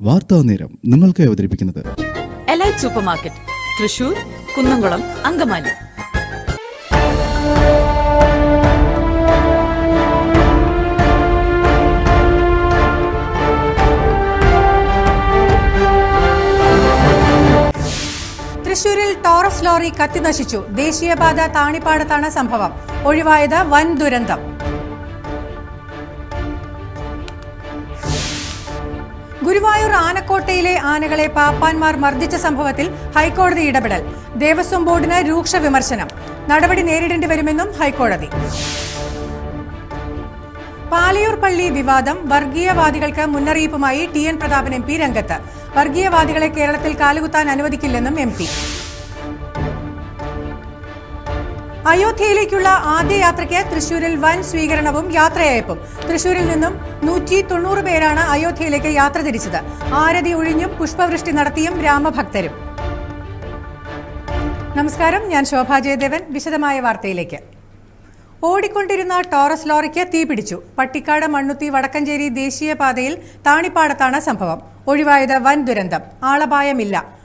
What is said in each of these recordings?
വാർത്താ നേരം നിങ്ങൾക്ക് അവതരിപ്പിക്കുന്നത് elite super market Thrissur Kunnamkulam Angamaly. തൃശൂരിൽ ടോറസ് ലോറി കത്തിനശിച്ചു. ദേശീയപാത താണിപ്പാടത്താണ് സംഭവം. ഒഴിവായത് വൻ ദുരന്തം. ഗുരുവായൂർ ആനക്കോട്ടയിലെ ആനകളെ പാപ്പാൻമാർ മർദ്ദിച്ച സംഭവത്തിൽ ഹൈക്കോടതി ഇടപെടൽ. ദേവസ്വം ബോർഡിന് രൂക്ഷ വിമർശനം. നടപടി നേരിടേണ്ടി വരുമെന്നും ഹൈക്കോടതി. പാലയൂർ പള്ളി വിവാദം വർഗീയവാദികൾക്ക് മുന്നറിയിപ്പുമായി T N Prathapan M P രംഗത്ത്. വർഗീയവാദികളെ കേരളത്തിൽ കാലുകുത്താൻ അനുവദിക്കില്ലെന്നും എം അയോധ്യയിലേക്കുള്ള ആദ്യ യാത്രയ്ക്ക് തൃശൂരിൽ വൻ സ്വീകരണവും യാത്രയയപ്പും. തൃശൂരിൽ നിന്നും നൂറ്റി തൊണ്ണൂറ് പേരാണ് അയോധ്യയിലേക്ക് യാത്ര തിരിച്ചത്. ആരതി ഒഴിഞ്ഞും പുഷ്പവൃഷ്ടി നടത്തിയും രാമഭക്തരും. നമസ്കാരം ഞാൻ ശോഭാ ജയദേവൻ. വിശദമായ വാർത്തയിലേക്ക്. ഓടിക്കൊണ്ടിരുന്ന ടോറസ് ലോറിക്ക് തീപിടിച്ചു പട്ടിക്കാട് മണ്ണുത്തി വടക്കഞ്ചേരി ദേശീയപാതയിൽ താണിപ്പാടത്താണ് സംഭവം. ഒഴിവായത് വൻ ദുരന്തം. ആളപായമില്ല.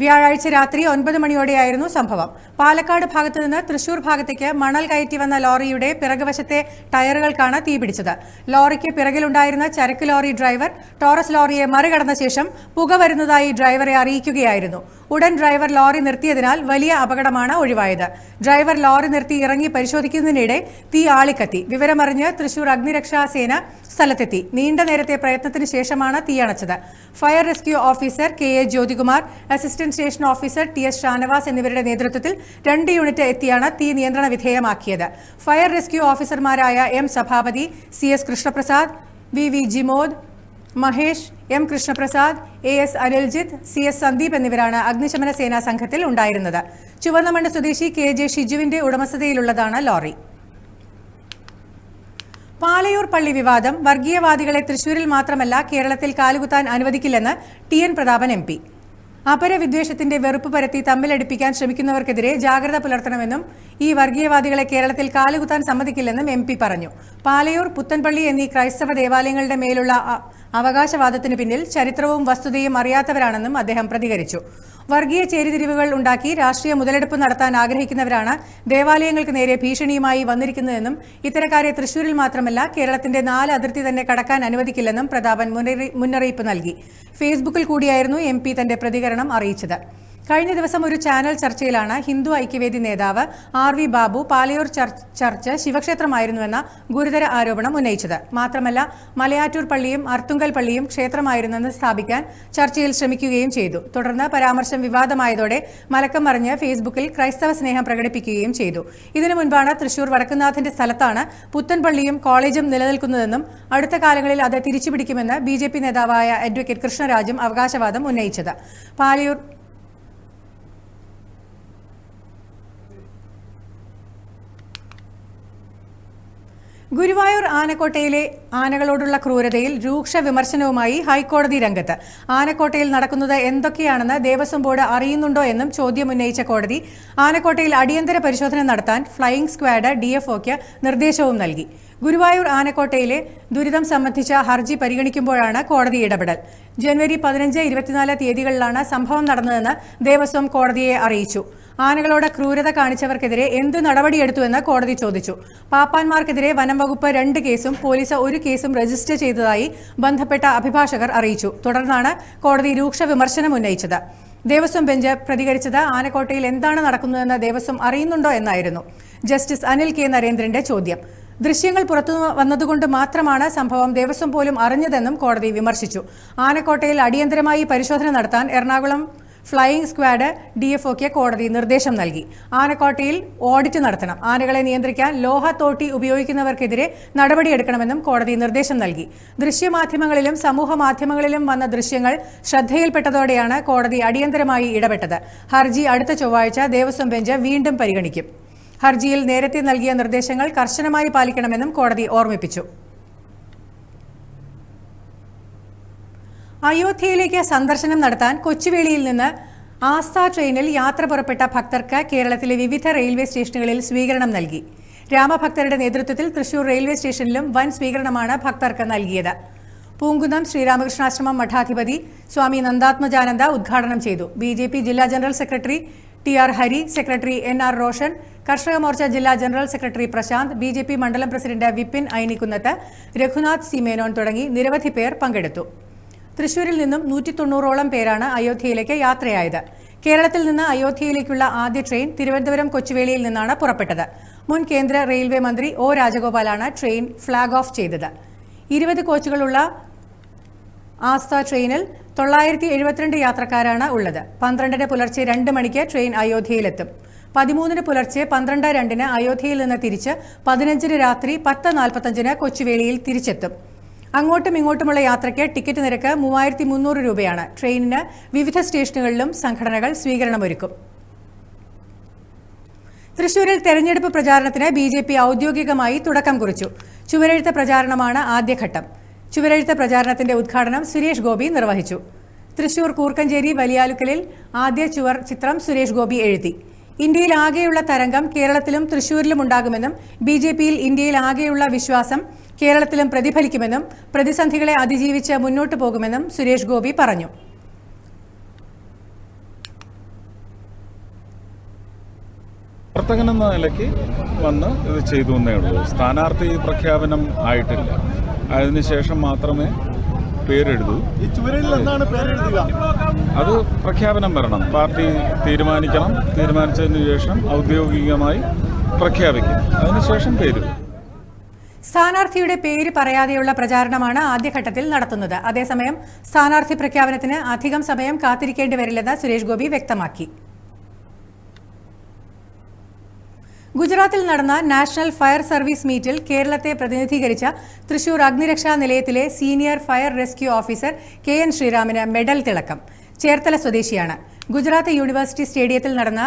വ്യാഴാഴ്ച രാത്രി ഒൻപത് മണിയോടെയായിരുന്നു സംഭവം. പാലക്കാട് ഭാഗത്തു നിന്ന് തൃശൂർ ഭാഗത്തേക്ക് മണൽ കയറ്റി വന്ന ലോറിയുടെ പിറകുവശത്തെ ടയറുകൾക്കാണ് തീപിടിച്ചത് ലോറിക്ക് പിറകിലുണ്ടായിരുന്ന ചരക്ക് ലോറി ഡ്രൈവർ ടോറസ് ലോറിയെ മറികടന്ന ശേഷം പുക വരുന്നതായി ഡ്രൈവറെ അറിയിക്കുകയായിരുന്നു. ഉടൻ ഡ്രൈവർ ലോറി നിർത്തിയതിനാൽ വലിയ അപകടമാണ് ഒഴിവായത്. ഡ്രൈവർ ലോറി നിർത്തി ഇറങ്ങി പരിശോധിക്കുന്നതിനിടെ തീ ആളിക്കത്തി. വിവരമറിഞ്ഞ് തൃശൂർ അഗ്നിരക്ഷാ സേന സ്ഥലത്തെത്തി. നീണ്ട നേരത്തെ പ്രയത്നത്തിന് ശേഷമാണ് തീയണച്ചത് fire rescue officer K A Jyothikumar assistant station officer T S Shanavas എന്നിവരുടെ നേതൃത്വത്തിൽ രണ്ട് യൂണിറ്റ് എത്തിയാണ് തീ നിയന്ത്രണ വിധേയമാക്കിയത്. ഫയർ റെസ്ക്യൂ ഓഫീസർമാരായ M Sabhapathi C S Krishnaprasad V V Jimod Mahesh M Krishnaprasad A S Aniljith C S Sandeep എന്നിവരാണ് അഗ്നിശമന സേനാ സംഘത്തിൽ ഉണ്ടായിരുന്നത്. ചുവന്നമണ്ണ് സ്വദേശി കെ ജെ ഷിജുവിന്റെ ഉടമസ്ഥതയിലുള്ളതാണ് ലോറി. പാലയൂർ പള്ളി വിവാദം. വർഗീയവാദികളെ തൃശൂരിൽ മാത്രമല്ല കേരളത്തിൽ കാലുകുത്താൻ അനുവദിക്കില്ലെന്ന് ടി എൻ പ്രതാപൻ എം അപരവിദ്വേഷത്തിന്റെ വെറുപ്പ് പരത്തി തമ്മിലടിപ്പിക്കാൻ ശ്രമിക്കുന്നവർക്കെതിരെ ജാഗ്രത പുലർത്തണമെന്നും ഈ വർഗീയവാദികളെ കേരളത്തിൽ കാലുകുത്താൻ സമ്മതിക്കില്ലെന്നും എം പറഞ്ഞു. പാലയൂർ പുത്തൻപള്ളി എന്നീ ക്രൈസ്തവ ദേവാലയങ്ങളുടെ മേലുള്ള അവകാശവാദത്തിന് പിന്നിൽ ചരിത്രവും വസ്തുതയും അറിയാത്തവരാണെന്നും അദ്ദേഹം പ്രതികരിച്ചു. വർഗീയ ചേരിതിരിവുകൾ ഉണ്ടാക്കി രാഷ്ട്രീയ മുതലെടുപ്പ് നടത്താൻ ആഗ്രഹിക്കുന്നവരാണ് ദേവാലയങ്ങൾക്ക് നേരെ ഭീഷണിയുമായി വന്നിരിക്കുന്നതെന്നും ഇത്തരക്കാരെ തൃശൂരിൽ മാത്രമല്ല കേരളത്തിന്റെ നാല് അതിർത്തി തന്നെ കടക്കാൻ അനുവദിക്കില്ലെന്നും പ്രതാപൻ മുന്നറി- മുന്നറിയിപ്പ് നൽകി. ഫേസ്ബുക്കിൽ കൂടിയായിരുന്നു എം തന്റെ പ്രതികരണം അറിയിച്ചത്. കഴിഞ്ഞ ദിവസം ഒരു ചാനൽ ചർച്ചയിലാണ് ഹിന്ദു ഐക്യവേദി നേതാവ് R V Babu Palayoor church ശിവക്ഷേത്രമായിരുന്നുവെന്ന ഗുരുതര ആരോപണം ഉന്നയിച്ചത്. മാത്രമല്ല മലയാറ്റൂർ പള്ളിയും അർത്തുങ്കൽ പള്ളിയും ക്ഷേത്രമായിരുന്നെന്ന് സ്ഥാപിക്കാൻ ചർച്ചയിൽ ശ്രമിക്കുകയും ചെയ്തു. തുടർന്ന് പരാമർശം വിവാദമായതോടെ മലക്കം മറിഞ്ഞ് ഫേസ്ബുക്കിൽ ക്രൈസ്തവ സ്നേഹം പ്രകടിപ്പിക്കുകയും ചെയ്തു. ഇതിനു മുൻപാണ് തൃശൂർ വടക്കുന്നാഥന്റെ സ്ഥലത്താണ് പുത്തൻപള്ളിയും കോളേജും നിലനിൽക്കുന്നതെന്നും അടുത്ത കാലങ്ങളിൽ അത് തിരിച്ചുപിടിക്കുമെന്ന് ബി നേതാവായ അഡ്വക്കേറ്റ് കൃഷ്ണരാജും അവകാശവാദം ഉന്നയിച്ചത്. പാലയൂർ ഗുരുവായൂർ ആനക്കോട്ടയിലെ ആനകളോടുള്ള ക്രൂരതയിൽ രൂക്ഷ വിമർശനവുമായി ഹൈക്കോടതി രംഗത്ത്. ആനക്കോട്ടയിൽ നടക്കുന്നത് എന്തൊക്കെയാണെന്ന് ദേവസ്വം ബോർഡ് അറിയുന്നുണ്ടോ എന്നും ചോദ്യം ഉന്നയിച്ച കോടതി ആനക്കോട്ടയിൽ അടിയന്തര പരിശോധന നടത്താൻ ഫ്ലൈയിംഗ് സ്ക്വാഡ് ഡിഎഫ്ഒക്ക് നിർദ്ദേശവും നൽകി. ഗുരുവായൂർ ആനക്കോട്ടയിലെ ദുരിതം സംബന്ധിച്ച ഹർജി പരിഗണിക്കുമ്പോഴാണ് കോടതി ഇടപെടൽ. ജനുവരി പതിനഞ്ച് ഇരുപത്തിനാല് തീയതികളിലാണ് സംഭവം നടന്നതെന്ന് ദേവസ്വം കോടതിയെ അറിയിച്ചു. ആനകളോട് ക്രൂരത കാണിച്ചവർക്കെതിരെ എന്ത് നടപടിയെടുത്തുവെന്ന് കോടതി ചോദിച്ചു. പാപ്പാന്മാർക്കെതിരെ വനം വകുപ്പ് രണ്ട് കേസും പോലീസ് ഒരു കേസും രജിസ്റ്റർ ചെയ്തതായി ബന്ധപ്പെട്ട അഭിഭാഷകർ അറിയിച്ചു. തുടർന്നാണ് കോടതി രൂക്ഷ വിമർശനം ഉന്നയിച്ചത്. ദേവസ്വം ബെഞ്ച് പ്രതികരിച്ചത് ആനക്കോട്ടയിൽ എന്താണ് നടക്കുന്നതെന്ന് ദേവസ്വം അറിയുന്നുണ്ടോ എന്നായിരുന്നു. ജസ്റ്റിസ് അനിൽ കെ നരേന്ദ്രന്റെ ചോദ്യം. ദൃശ്യങ്ങൾ പുറത്തു വന്നതുകൊണ്ട് മാത്രമാണ് സംഭവം ദേവസ്വം പോലും അറിഞ്ഞതെന്നും കോടതി വിമർശിച്ചു. ആനക്കോട്ടയിൽ അടിയന്തരമായി പരിശോധന നടത്താൻ Ernakulam flying squad D F O കോടതി നിർദ്ദേശം നൽകി. ആനക്കോട്ടയിൽ ഓഡിറ്റ് നടത്തണം. ആനകളെ നിയന്ത്രിക്കാൻ ലോഹ തോട്ടി ഉപയോഗിക്കുന്നവർക്കെതിരെ നടപടിയെടുക്കണമെന്നും കോടതി നിർദ്ദേശം നൽകി. ദൃശ്യമാധ്യമങ്ങളിലും സമൂഹ മാധ്യമങ്ങളിലും വന്ന ദൃശ്യങ്ങൾ ശ്രദ്ധയിൽപ്പെട്ടതോടെയാണ് കോടതി അടിയന്തരമായി ഇടപെട്ടത്. ഹർജി അടുത്ത ചൊവ്വാഴ്ച ദേവസ്വം ബെഞ്ച് വീണ്ടും പരിഗണിക്കും. ഹർജിയിൽ നേരത്തെ നൽകിയ നിർദ്ദേശങ്ങൾ കർശനമായി പാലിക്കണമെന്നും കോടതി ഓർമ്മിപ്പിച്ചു. അയോധ്യയിലേക്ക് സന്ദർശനം നടത്താൻ കൊച്ചുവേളിയിൽ നിന്ന് ആസ്ഥ ട്രെയിനിൽ യാത്ര പുറപ്പെട്ട ഭക്തർക്ക് കേരളത്തിലെ വിവിധ റെയിൽവേ സ്റ്റേഷനുകളിൽ സ്വീകരണം നൽകി. രാമഭക്തരുടെ നേതൃത്വത്തിൽ തൃശൂർ റെയിൽവേ സ്റ്റേഷനിലും വൻ സ്വീകരണമാണ് ഭക്തർക്ക് നൽകിയത്. പൂങ്കുന്നം ശ്രീരാമകൃഷ്ണാശ്രമം മഠാധിപതി സ്വാമി നന്ദാത്മജാനന്ദ ഉദ്ഘാടനം ചെയ്തു. ബി ജെ പി ജില്ലാ general secretary T R Hari secretary N R Roshan Karshaka Morcha ജില്ലാ general secretary Prashanth B J P മണ്ഡലം പ്രസിഡന്റ് വിപിൻ ഐനിക്കുന്നത്ത് രഘുനാഥ് സി മേനോൻ തുടങ്ങി നിരവധി പേർ പങ്കെടുത്തു. തൃശൂരിൽ നിന്നും നൂറ്റി തൊണ്ണൂറോളം പേരാണ് അയോധ്യയിലേക്ക് യാത്രയായത്. കേരളത്തിൽ നിന്ന് അയോധ്യയിലേക്കുള്ള ആദ്യ ട്രെയിൻ തിരുവനന്തപുരം കൊച്ചുവേളിയിൽ നിന്നാണ് പുറപ്പെട്ടത്. മുൻ കേന്ദ്ര റെയിൽവേ മന്ത്രി ഒ. രാജഗോപാലാണ് ട്രെയിൻ ഫ്ളാഗ് ഓഫ് ചെയ്തത്. ഇരുപത് കോച്ചുകളുള്ള ആസ്ഥ ട്രെയിനിൽ തൊള്ളായിരത്തി എഴുപത്തിരണ്ട് യാത്രക്കാരാണ് ഉള്ളത്. പന്ത്രണ്ടിന് പുലർച്ചെ രണ്ട് മണിക്ക് ട്രെയിൻ അയോധ്യയിലെത്തും. പതിമൂന്നിന് പുലർച്ചെ പന്ത്രണ്ട് രണ്ടിന് അയോധ്യയിൽ നിന്ന് തിരിച്ച് പതിനഞ്ചിന് രാത്രി പത്ത് നാൽപ്പത്തഞ്ചിന് കൊച്ചുവേളിയിൽ തിരിച്ചെത്തും. അങ്ങോട്ടും ഇങ്ങോട്ടുമുള്ള യാത്രയ്ക്ക് ടിക്കറ്റ് നിരക്ക് മൂവായിരത്തി മുന്നൂറ് രൂപയാണ്. ട്രെയിനിന് വിവിധ സ്റ്റേഷനുകളിലും സംഘടനകൾ സ്വീകരണമൊരുക്കും. തൃശൂരിൽ തെരഞ്ഞെടുപ്പ് പ്രചാരണത്തിന് ബി ജെ പി ഔദ്യോഗികമായി തുടക്കം കുറിച്ചു. ചുവരെഴുത്ത പ്രചാരണമാണ് ആദ്യഘട്ടം. ചുവരെഴുത്ത പ്രചാരണത്തിന്റെ ഉദ്ഘാടനം സുരേഷ് ഗോപി നിർവഹിച്ചു. തൃശൂർ കൂർക്കഞ്ചേരി വലിയാലുക്കലിൽ ആദ്യ ചുവർ ചിത്രം സുരേഷ് ഗോപി എഴുതി. ഇന്ത്യയിൽ ആകെയുള്ള തരംഗം കേരളത്തിലും തൃശൂരിലും ഉണ്ടാകുമെന്നും ബി ജെ പിയിൽ ഇന്ത്യയിൽ ആകെയുള്ള വിശ്വാസം കേരളത്തിലും പ്രതിഫലിക്കുമെന്നും പ്രതിസന്ധികളെ അതിജീവിച്ച് മുന്നോട്ടു പോകുമെന്നും സുരേഷ് ഗോപി പറഞ്ഞു. പ്രവർത്തകൻ എന്ന നിലയ്ക്ക് വന്ന് ഇത് ചെയ്തു എന്നേ ഉള്ളൂ. സ്ഥാനാർത്ഥി പ്രഖ്യാപനം ആയിട്ടില്ല. അതിനുശേഷം മാത്രമേ പേരെഴുതൂ അത് പ്രഖ്യാപനം വരണം. പാർട്ടി തീരുമാനിക്കണം. തീരുമാനിച്ചതിന് ശേഷം ഔദ്യോഗികമായി പ്രഖ്യാപിക്കും. അതിനുശേഷം പേര് സ്ഥാനാർത്ഥിയുടെ പേര് പറയാതെയുള്ള പ്രചാരണമാണ് ആദ്യഘട്ടത്തിൽ നടത്തുന്നത്. അതേസമയം സ്ഥാനാർത്ഥി പ്രഖ്യാപനത്തിന് അധികം സമയം കാത്തിരിക്കേണ്ടി വരില്ലെന്ന് സുരേഷ് ഗോപി വ്യക്തമാക്കി. ഗുജറാത്തിൽ നടന്ന നാഷണൽ ഫയർ സർവീസ് മീറ്റിൽ കേരളത്തെ പ്രതിനിധീകരിച്ച തൃശൂർ അഗ്നിരക്ഷാ നിലയത്തിലെ senior fire rescue officer K N ശ്രീറാമിന് medal തിളക്കം. ചേർത്തല സ്വദേശിയാണ്. ഗുജറാത്ത് യൂണിവേഴ്സിറ്റി സ്റ്റേഡിയത്തിൽ നടന്ന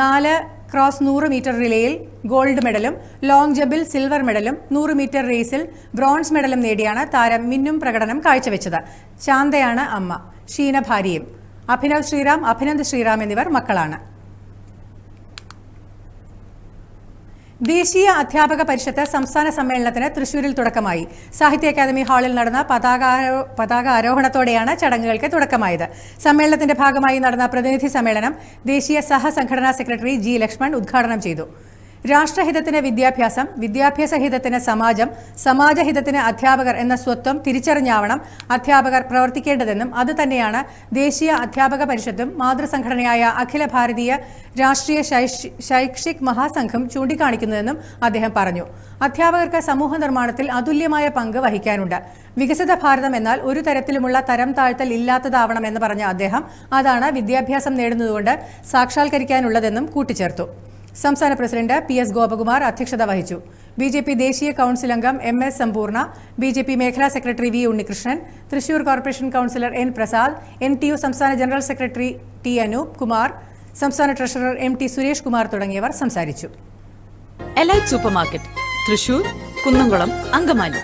നാല് ക്രോസ് നൂറ് മീറ്റർ റിലേയിൽ ഗോൾഡ് മെഡലും ലോങ് ജമ്പിൽ സിൽവർ മെഡലും നൂറ് മീറ്റർ റേസിൽ ബ്രോൺസ് മെഡലും നേടിയാണ് താരം മിന്നും പ്രകടനം കാഴ്ചവെച്ചത്. ശാന്തയാണ് അമ്മ ഷീന ഭാര്യയും. അഭിനവ് ശ്രീറാം അഭിനന്ദ് ശ്രീറാം എന്നിവർ മക്കളാണ്. ദേശീയ അധ്യാപക പരിഷത്ത് സംസ്ഥാന സമ്മേളനത്തിന് തൃശൂരിൽ തുടക്കമായി. സാഹിത്യ അക്കാദമി ഹാളിൽ നടന്ന പതാക ആരോഹണത്തോടെയാണ് ചടങ്ങുകൾക്ക് തുടക്കമായത്. സമ്മേളനത്തിന്റെ ഭാഗമായി നടന്ന പ്രതിനിധി സമ്മേളനം ദേശീയ സഹസംഘടനാ സെക്രട്ടറി ജി ലക്ഷ്മൺ ഉദ്ഘാടനം ചെയ്തു. രാഷ്ട്രഹിതത്തിന് വിദ്യാഭ്യാസം വിദ്യാഭ്യാസ ഹിതത്തിന് സമാജം സമാജഹിതത്തിന് അധ്യാപകർ എന്ന സ്വത്വം തിരിച്ചറിഞ്ഞാവണം അധ്യാപകർ പ്രവർത്തിക്കേണ്ടതെന്നും അതുതന്നെയാണ് ദേശീയ അധ്യാപക പരിഷത്തും മാതൃസംഘടനയായ അഖില ഭാരതീയ രാഷ്ട്രീയ ശൈക്ഷ- ശൈക്ഷിക് മഹാസംഘം ചൂണ്ടിക്കാണിക്കുന്നതെന്നും അദ്ദേഹം പറഞ്ഞു. അധ്യാപകർക്ക് സമൂഹ നിർമ്മാണത്തിൽ അതുല്യമായ പങ്ക് വഹിക്കാനുണ്ട്. വികസിത ഭാരതം എന്നാൽ ഒരു തരത്തിലുമുള്ള തരം താഴ്ത്തൽ ഇല്ലാത്തതാവണം എന്ന് പറഞ്ഞ അദ്ദേഹം അതാണ് വിദ്യാഭ്യാസം നേടുന്നതുകൊണ്ട് സാക്ഷാത്കരിക്കാനുള്ളതെന്നും കൂട്ടിച്ചേർത്തു. സംസ്ഥാന പ്രസിഡന്റ് പി എസ് ഗോപകുമാർ അധ്യക്ഷത വഹിച്ചു. ബി ജെ പി ദേശീയ കൌൺസിൽ അംഗം M S Sampoorna B J P മേഖലാ secretary V Unnikrishnan Thrissur corporation councillor N Prasad N T U സംസ്ഥാന general secretary T Anoop Kumar സംസ്ഥാന treasurer M T Suresh Kumar തുടങ്ങിയവർ സംസാരിച്ചു. Elite supermarket Thrissur Kunnamkulam Angamaly.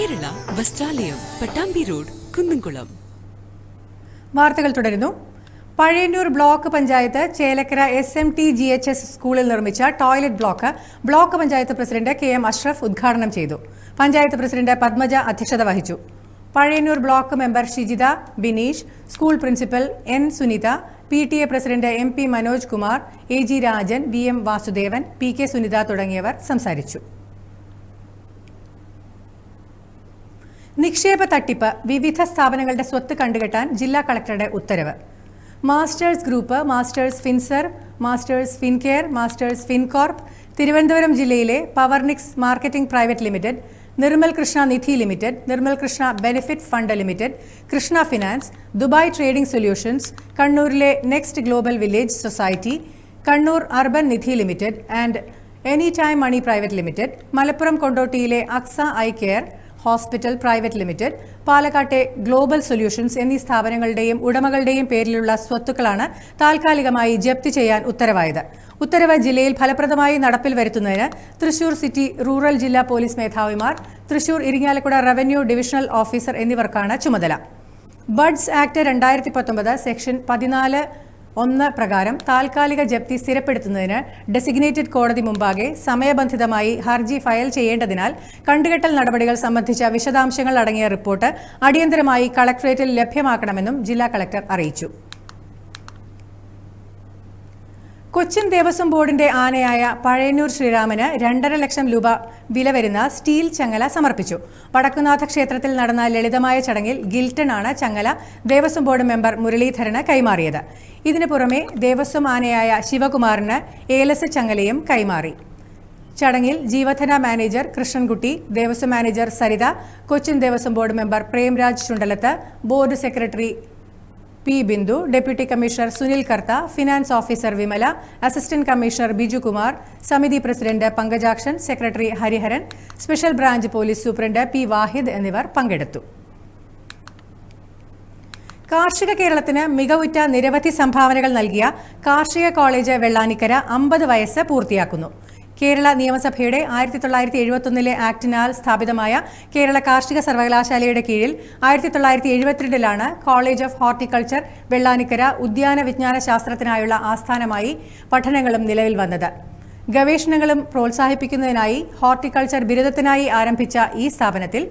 Kerala Vastralayam Pattambi road Kunnamkulam. വാർത്തകൾ തുടരുന്നു. Pazhayannur block panchayat Chelakkara S M T G H S സ്കൂളിൽ നിർമ്മിച്ച toilet block block panchayat president K M Ashraf ഉദ്ഘാടനം ചെയ്തു. Panchayat president Padmaja അധ്യക്ഷത വഹിച്ചു. Pazhayannur block member Shijitha Bineesh school principal N Sunitha P T A president M P Manoj Kumar A G Rajan V M Vasudevan P K Sunitha തുടങ്ങിയവർ സംസാരിച്ചു. നിക്ഷേപ തട്ടിപ്പ് വിവിധ സ്ഥാപനങ്ങളുടെ സ്വത്ത് കണ്ടുകെട്ടാൻ ജില്ലാ കളക്ടറുടെ ഉത്തരവ്. Masters group Masters Finserv Masters Fincare Masters Fincorp Thiruvananthapuram ജില്ലയിലെ Powernix marketing private limited Nirmal Krishna Nidhi limited Nirmal Krishna benefit fund limited Krishna finance Dubai trading solutions കണ്ണൂരിലെ next global village society Kannur urban Nidhi limited and any time money private limited Malappuram കൊണ്ടോട്ടിയിലെ Aksa eye care hospital private limited പാലക്കാട്ടെ global solutions എന്നീ സ്ഥാപനങ്ങളുടെയും ഉടമകളുടെയും പേരിലുള്ള സ്വത്തുക്കളാണ് താൽക്കാലികമായി ജപ്തി ചെയ്യാൻ ഉത്തരവായത്. ഉത്തരവ് ജില്ലയിൽ ഫലപ്രദമായി നടപ്പിൽ വരുത്തുന്നതിന് തൃശൂർ സിറ്റി റൂറൽ ജില്ലാ police മേധാവിമാർ Thrissur Irinjalakuda revenue divisional officer എന്നിവർക്കാണ് ചുമതല. ബഡ്സ് ആക്ട് രണ്ടായിരത്തി പത്തൊമ്പത് സെക്ഷൻ പതിനാല് ഒന്ന് പ്രകാരം താൽക്കാലിക ജപ്തി സ്ഥിരപ്പെടുത്തുന്നതിന് ഡെസിഗ്നേറ്റഡ് കോടതി മുമ്പാകെ സമയബന്ധിതമായി ഹർജി ഫയൽ ചെയ്യേണ്ടതിനാൽ കണ്ടുകെട്ടൽ നടപടികൾ സംബന്ധിച്ച വിശദാംശങ്ങൾ അടങ്ങിയ റിപ്പോർട്ട് അടിയന്തരമായി കളക്ടറേറ്റിൽ ലഭ്യമാക്കണമെന്നും ജില്ലാ കളക്ടർ അറിയിച്ചു. കൊച്ചിൻ ദേവസ്വം ബോർഡിന്റെ ആനയായ പഴയന്നൂർ ശ്രീരാമന് രണ്ടര ലക്ഷം രൂപ വില വരുന്ന സ്റ്റീൽ ചങ്ങല സമർപ്പിച്ചു. വടക്കുനാഥ ക്ഷേത്രത്തിൽ നടന്ന ലളിതമായ ചടങ്ങിൽ ഗിൽട്ടൺ ആണ് ചങ്ങല ദേവസ്വം ബോർഡ് മെമ്പർ മുരളീധരന് കൈമാറിയത്. ഇതിനു പുറമെ ദേവസ്വം ആനയായ ശിവകുമാറിന് ഏലസ് ചങ്ങലയും കൈമാറി. ചടങ്ങിൽ ജീവധന manager Krishnankutty Devaswom manager Saritha Cochin Devaswom board member Premraj Chundalath board secretary P Bindu deputy commissioner Sunil Kartha finance officer Vimala assistant commissioner Biju Kumar സമിതി president Pankajakshan secretary Hariharan special branch police superintendent P Wahid എന്നിവർ പങ്കെടുത്തു. കാർഷിക കേരളത്തിന് മികവുറ്റ നിരവധി സംഭാവനകൾ നൽകിയ കാർഷിക കോളേജ് വെള്ളാനിക്കര അമ്പത് വയസ്സ് പൂർത്തിയാക്കുന്നു. കേരള നിയമസഭയുടെ ആയിരത്തി തൊള്ളായിരത്തി എഴുപത്തൊന്നിലെ ആക്ടിനാൽ സ്ഥാപിതമായ കേരള കാർഷിക സർവകലാശാലയുടെ കീഴിൽ ആയിരത്തി തൊള്ളായിരത്തി എഴുപത്തിരണ്ടിലാണ് കോളേജ് ഓഫ് ഹോർട്ടിക്കൾച്ചർ വെള്ളാനിക്കര ഉദ്യാന വിജ്ഞാന ശാസ്ത്രത്തിനായുള്ള ആസ്ഥാനമായി പഠനങ്ങളും നിലവിൽ വന്നത്. ഗവേഷണങ്ങളും പ്രോത്സാഹിപ്പിക്കുന്നതിനായി ഹോർട്ടിക്കൾച്ചർ ബിരുദത്തിനായി ആരംഭിച്ച ഈ സ്ഥാപനത്തിൽ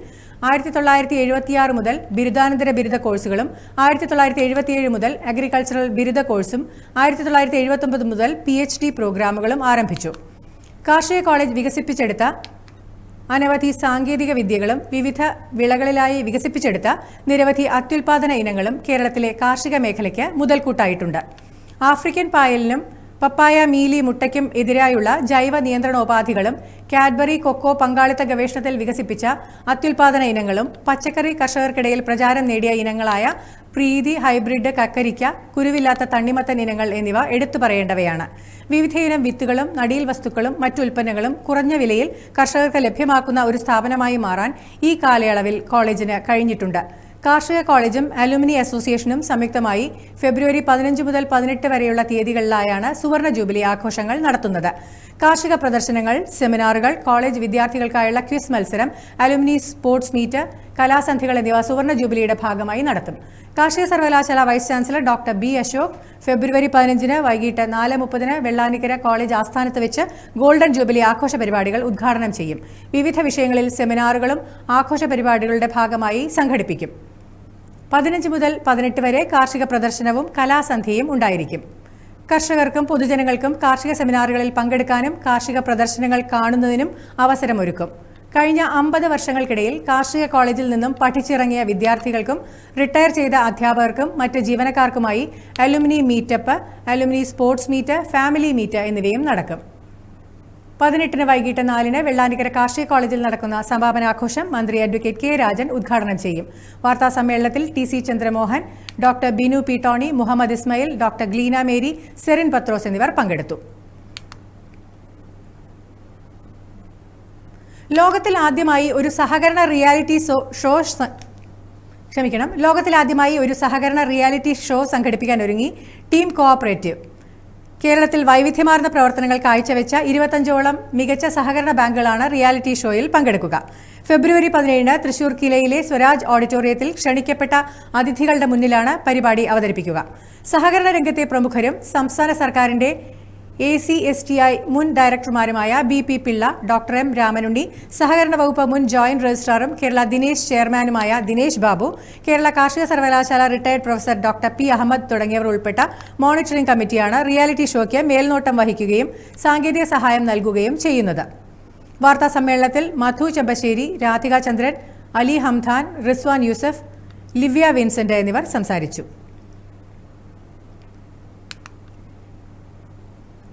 ആയിരത്തി തൊള്ളായിരത്തി എഴുപത്തിയാറ് മുതൽ ബിരുദാനന്തര ബിരുദ കോഴ്സുകളും ആയിരത്തി തൊള്ളായിരത്തി എഴുപത്തിയേഴ് മുതൽ അഗ്രികൾച്ചറൽ ബിരുദ കോഴ്സും ആയിരത്തി തൊള്ളായിരത്തി എഴുപത്തൊമ്പത് മുതൽ പി എച്ച് ഡി പ്രോഗ്രാമുകളും ആരംഭിച്ചു. കാർഷിക കോളേജ് വികസിപ്പിച്ചെടുത്ത അനവധി സാങ്കേതിക വിദ്യകളും വിവിധ വിളകളിലായി വികസിപ്പിച്ചെടുത്ത നിരവധി അത്യുൽപാദന ഇനങ്ങളും കേരളത്തിലെ കാർഷിക മേഖലയ്ക്ക് മുതൽക്കൂട്ടായിട്ടുണ്ട്. ആഫ്രിക്കൻ പായലിനും പപ്പായ മീലി മുട്ടയ്ക്കും എതിരായുള്ള ജൈവ നിയന്ത്രണോപാധികളും കാഡ്ബറി കൊക്കോ പങ്കാളിത്ത ഗവേഷണത്തിൽ വികസിപ്പിച്ച അത്യുൽപാദന ഇനങ്ങളും പച്ചക്കറി കർഷകർക്കിടയിൽ പ്രചാരം നേടിയ ഇനങ്ങളായ പ്രീതി ഹൈബ്രിഡ് കക്കരിക്ക കുരുവില്ലാത്ത തണ്ണിമത്തൻ ഇനങ്ങൾ എന്നിവ എടുത്തു പറയേണ്ടവയാണ്. വിവിധയിനം വിത്തുകളും നടീൽ വസ്തുക്കളും മറ്റു ഉൽപ്പന്നങ്ങളും കുറഞ്ഞ വിലയിൽ കർഷകർക്ക് ലഭ്യമാക്കുന്ന ഒരു സ്ഥാപനമായി മാറാൻ ഈ കാലയളവിൽ കോളേജിന് കഴിഞ്ഞിട്ടുണ്ട്. കാർഷിക കോളേജും അലുമിനി അസോസിയേഷനും സംയുക്തമായി ഫെബ്രുവരി പതിനഞ്ച് മുതൽ പതിനെട്ട് വരെയുള്ള തീയതികളിലായാണ് സുവർണ ജൂബിലി ആഘോഷങ്ങൾ നടത്തുന്നത്. കാർഷിക പ്രദർശനങ്ങൾ സെമിനാറുകൾ കോളേജ് വിദ്യാർത്ഥികൾക്കായുള്ള ക്വിസ് മത്സരം അലുമിനി സ്പോർട്സ് മീറ്റ് കലാസന്ധികൾ എന്നിവ സുവർണ ജൂബിലിയുടെ ഭാഗമായി നടത്തും. കാർഷിക സർവകലാശാല vice chancellor doctor B Ashok ഫെബ്രുവരി പതിനഞ്ചിന് വൈകിട്ട് നാല് മുപ്പതിന് വെള്ളാനിക്കര കോളേജ് ആസ്ഥാനത്ത് വെച്ച് ഗോൾഡൻ ജൂബിലി ആഘോഷ പരിപാടികൾ ഉദ്ഘാടനം ചെയ്യും. വിവിധ വിഷയങ്ങളിൽ സെമിനാറുകളും ആഘോഷ പരിപാടികളുടെ ഭാഗമായി സംഘടിപ്പിക്കും. പതിനഞ്ച് മുതൽ പതിനെട്ട് വരെ കാർഷിക പ്രദർശനവും കലാസന്ധ്യയും ഉണ്ടായിരിക്കും. കർഷകർക്കും പൊതുജനങ്ങൾക്കും കാർഷിക സെമിനാറുകളിൽ പങ്കെടുക്കാനും കാർഷിക പ്രദർശനങ്ങൾ കാണുന്നതിനും അവസരമൊരുക്കും. കഴിഞ്ഞ അമ്പത് വർഷങ്ങൾക്കിടയിൽ കാർഷിക കോളേജിൽ നിന്നും പഠിച്ചിറങ്ങിയ വിദ്യാർത്ഥികൾക്കും റിട്ടയർ ചെയ്ത അധ്യാപകർക്കും മറ്റ് ജീവനക്കാർക്കുമായി alumni meetup alumni sports meet family meet എന്നിവയും നടക്കും. പതിനെട്ടിന് വൈകിട്ട് നാലിന് വെള്ളാനിക്കര കാർഷിക കോളേജിൽ നടക്കുന്ന സമാപനാഘോഷം മന്ത്രി അഡ്വക്കേറ്റ് കെ രാജൻ ഉദ്ഘാടനം ചെയ്യും. വാർത്താ സമ്മേളനത്തിൽ T C Chandramohan doctor Binu P Tony Muhammad Ismail doctor Gleena Mary Serin Pathrose എന്നിവർ പങ്കെടുത്തു. ലോകത്തിൽ ആദ്യമായി ഒരു സഹകരണ റിയാലിറ്റി ഷോ ക്ഷമിക്കണം. ലോകത്തിൽ ആദ്യമായി ഒരു സഹകരണ റിയാലിറ്റി ഷോ സംഘടിപ്പിക്കാൻ ഒരുങ്ങി ടീം കോഓപ്പറേറ്റീവ്. കേരളത്തിൽ വൈവിധ്യമാർന്ന പ്രവർത്തനങ്ങൾ കാഴ്ചവെച്ച ഇരുപത്തഞ്ചോളം മികച്ച സഹകരണ ബാങ്കുകളാണ് റിയാലിറ്റി ഷോയിൽ പങ്കെടുക്കുക. ഫെബ്രുവരി പതിനേഴിന് തൃശൂർ കിലയിലെ സ്വരാജ് ഓഡിറ്റോറിയത്തിൽ ക്ഷണിക്കപ്പെട്ട അതിഥികളുടെ മുന്നിലാണ് പരിപാടി അവതരിപ്പിക്കുക. സഹകരണ രംഗത്തെ പ്രമുഖരും സംസ്ഥാന സർക്കാരിന്റെ A C S T I മുൻ ഡയറക്ടർമാരുമായ B P Pillai doctor M Ramanunni സഹകരണ വകുപ്പ് മുൻ ജോയിന്റ് രജിസ്ട്രാറും കേരള ദിനേശ് ചെയർമാനുമായ ദിനേശ് ബാബു കേരള കാർഷിക സർവകലാശാല retired professor doctor P Ahmed തുടങ്ങിയവർ ഉൾപ്പെട്ട മോണിറ്ററിംഗ് കമ്മിറ്റിയാണ് റിയാലിറ്റി ഷോയ്ക്ക് മേൽനോട്ടം വഹിക്കുകയും സാങ്കേതിക സഹായം നൽകുകയും ചെയ്യുന്നത്. വാർത്താ സമ്മേളനത്തിൽ മധു ചെമ്പശ്ശേരി രാധിക ചന്ദ്രൻ അലി ഹംദാൻ റിസ്വാൻ യൂസഫ് ലിവ്യ വിൻസെന്റ് എന്നിവർ സംസാരിച്ചു.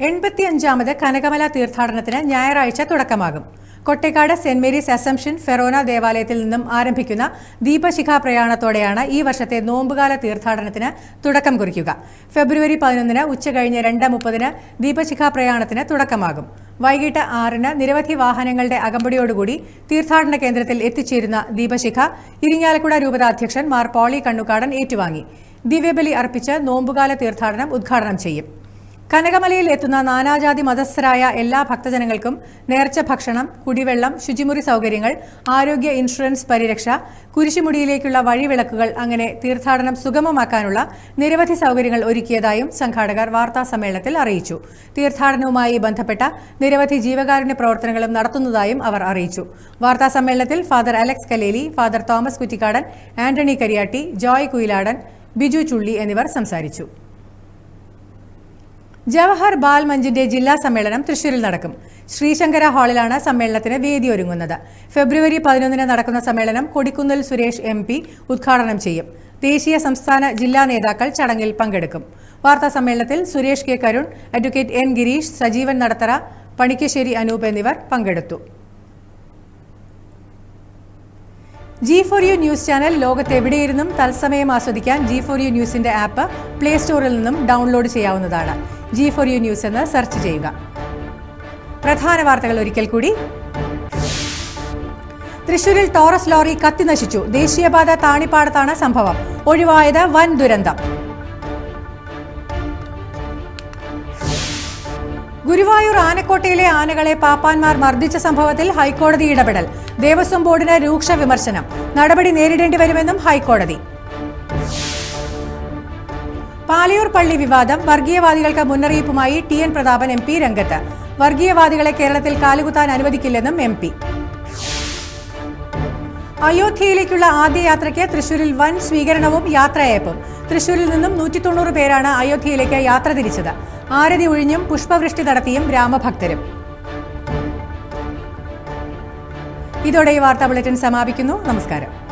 എൺപത്തിയഞ്ചാമത് കനകമല തീർത്ഥാടനത്തിന് ഞായറാഴ്ച തുടക്കമാകും. Kottekkad saint Mary's assumption forane ദേവാലയത്തിൽ നിന്നും ആരംഭിക്കുന്ന ദീപശിഖാ പ്രയാണത്തോടെയാണ് ഈ വർഷത്തെ നോമ്പുകാല തീർത്ഥാടനത്തിന് തുടക്കം കുറിക്കുക. ഫെബ്രുവരി പതിനൊന്നിന് ഉച്ചകഴിഞ്ഞ് രണ്ട് മുപ്പതിന് ദീപശിഖാ പ്രയാണത്തിന് തുടക്കമാകും. വൈകിട്ട് ആറിന് നിരവധി വാഹനങ്ങളുടെ അകമ്പടിയോടുകൂടി തീർത്ഥാടന കേന്ദ്രത്തിൽ എത്തിച്ചേരുന്ന ദീപശിഖ ഇരിങ്ങാലക്കുട രൂപതാധ്യക്ഷൻ മാർ പോളി കണ്ണുകാടൻ ഏറ്റുവാങ്ങി. ദിവ്യബലി അർപ്പിച്ച് നോമ്പുകാല തീർത്ഥാടനം ഉദ്ഘാടനം ചെയ്യും. കനകമലയിൽ എത്തുന്ന നാനാജാതി മതസ്ഥരായ എല്ലാ ഭക്തജനങ്ങൾക്കും നേർച്ച ഭക്ഷണം കുടിവെള്ളം ശുചിമുറി സൗകര്യങ്ങൾ ആരോഗ്യ ഇൻഷുറൻസ് പരിരക്ഷ കുരിശുമുടിയിലേക്കുള്ള വഴിവിളക്കുകൾ അങ്ങനെ തീർത്ഥാടനം സുഗമമാക്കാനുള്ള നിരവധി സൗകര്യങ്ങൾ ഒരുക്കിയതായും സംഘാടകർ വാർത്താ സമ്മേളനത്തിൽ അറിയിച്ചു. തീർത്ഥാടനവുമായി ബന്ധപ്പെട്ട നിരവധി ജീവകാരുണ്യ പ്രവർത്തനങ്ങളും നടത്തുന്നതായും അവർ അറിയിച്ചു. വാർത്താ സമ്മേളനത്തിൽ father Alex Kaleli father Thomas Kuttikkadan Antony Kariyatti Joy Kuyiladan Biju Chulli എന്നിവർ സംസാരിച്ചു. ജവഹർ ബാൽ മഞ്ചിന്റെ ജില്ലാ സമ്മേളനം തൃശൂരിൽ നടക്കും. ശ്രീശങ്കര ഹാളിലാണ് സമ്മേളനത്തിന് വേദിയൊരുങ്ങുന്നത് ഫെബ്രുവരി പതിനൊന്നിന് നടക്കുന്ന സമ്മേളനം കൊടിക്കുന്നിൽ സുരേഷ് എം ഉദ്ഘാടനം ചെയ്യും. ദേശീയ സംസ്ഥാന ജില്ലാ നേതാക്കൾ ചടങ്ങിൽ പങ്കെടുക്കും. വാർത്താ സമ്മേളനത്തിൽ Suresh K Karun advocate N Girish Sajeevan Nadathara Panikkassery Anoop എന്നിവർ പങ്കെടുത്തു. G four U news channel ലോകത്തെവിടെയിരുന്നും തത്സമയം ആസ്വദിക്കാൻ ജി ഫോർ യു ന്യൂസിന്റെ ആപ്പ് പ്ലേ സ്റ്റോറിൽ നിന്നും ഡൗൺലോഡ് ചെയ്യാവുന്നതാണ്. ജി ഫോർ യു ന്യൂസ് എന്ന് സെർച്ച് ചെയ്യുക. പ്രധാന വാർത്തകൾ ഒരിക്കൽ കൂടി. തൃശൂരിൽ ടോറസ് ലോറി കത്തിനശിച്ചു ദേശീയപാത താണിപ്പാടത്താണ് സംഭവം. ഒഴിവായത് വൻ ദുരന്തം. ഗുരുവായൂർ ആനക്കോട്ടയിലെ ആനകളെ പാപ്പാന്മാർ മർദ്ദിച്ച സംഭവത്തിൽ ഹൈക്കോടതി ഇടപെടൽ. ദേവസ്വം ബോർഡിന് രൂക്ഷ വിമർശനം. നടപടി നേരിടേണ്ടി വരുമെന്നും ഹൈക്കോടതി. പാലയൂർ പള്ളി വിവാദം വർഗീയവാദികൾക്ക് മുന്നറിയിപ്പുമായി T N Prathapan M P രംഗത്ത്. വർഗീയവാദികളെ കേരളത്തിൽ കാലുകുത്താൻ അനുവദിക്കില്ലെന്നും എം പി. അയോധ്യയിലേക്കുള്ള ആദ്യ യാത്രയ്ക്ക് തൃശൂരിൽ വൻ സ്വീകരണവും യാത്രയയപ്പും. തൃശൂരിൽ നിന്നും നൂറ്റി തൊണ്ണൂറ് പേരാണ് അയോധ്യയിലേക്ക് യാത്ര തിരിച്ചത്. ആരതി ഒഴിഞ്ഞും പുഷ്പവൃഷ്ടി നടത്തിയും രാമഭക്തരും. ഇതോടെ ഈ വാർത്താ ബുള്ളറ്റിൻ സമാപിക്കുന്നു. നമസ്കാരം.